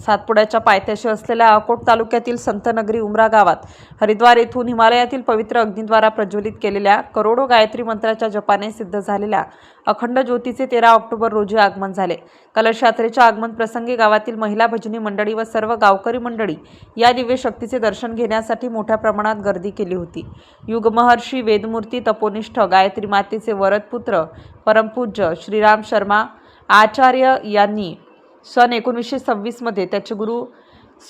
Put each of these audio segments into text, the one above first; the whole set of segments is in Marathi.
सातपुड्याच्या पायथ्याशी असलेल्या अकोट तालुक्यातील संतनगरी उमरा गावात हरिद्वार येथून हिमालयातील पवित्र अग्निद्वारा प्रज्वलित केलेल्या करोडो गायत्री मंत्राच्या जपाने सिद्ध झालेल्या अखंड ज्योतीचे तेरा ऑक्टोबर रोजी आगमन झाले. कलश यात्रेच्या आगमन प्रसंगी गावातील महिला भजनी मंडळी व सर्व गावकरी मंडळी या दिव्य शक्तीचे दर्शन घेण्यासाठी मोठ्या प्रमाणात गर्दी केली होती. युगमहर्षी वेदमूर्ती तपोनिष्ठ गायत्री मातेचे वरदपुत्र परमपूज्य श्रीराम शर्मा आचार्य यांनी सन एकोणीसशे सव्वीसमध्ये त्याचे गुरु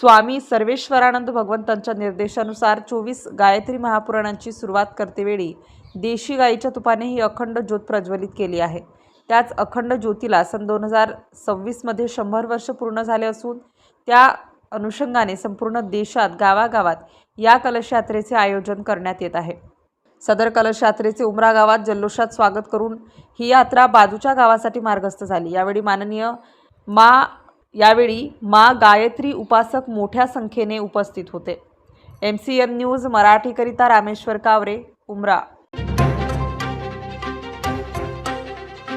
स्वामी सर्वेश्वरानंद भगवंतांच्या निर्देशानुसार चोवीस गायत्री महापुराणांची सुरुवात करतेवेळी देशी गाईच्या तुपाने ही अखंड ज्योत प्रज्वलित केली आहे. त्याच अखंड ज्योतीला सन दोन हजार सव्वीसमध्ये शंभर वर्ष पूर्ण झाले असून त्या अनुषंगाने संपूर्ण देशात गावागावात या कलश यात्रेचे आयोजन करण्यात येत आहे. सदर कलश यात्रेचे उमरा गावात जल्लोषात स्वागत करून ही यात्रा बाजूच्या गावासाठी मार्गस्थ झाली. यावेळी माननीय मा यावेळी मा गायत्री उपासक मोठ्या संख्येने उपस्थित होते. एम सी एन न्यूज मराठीकरिता रामेश्वर कावरे उमरा.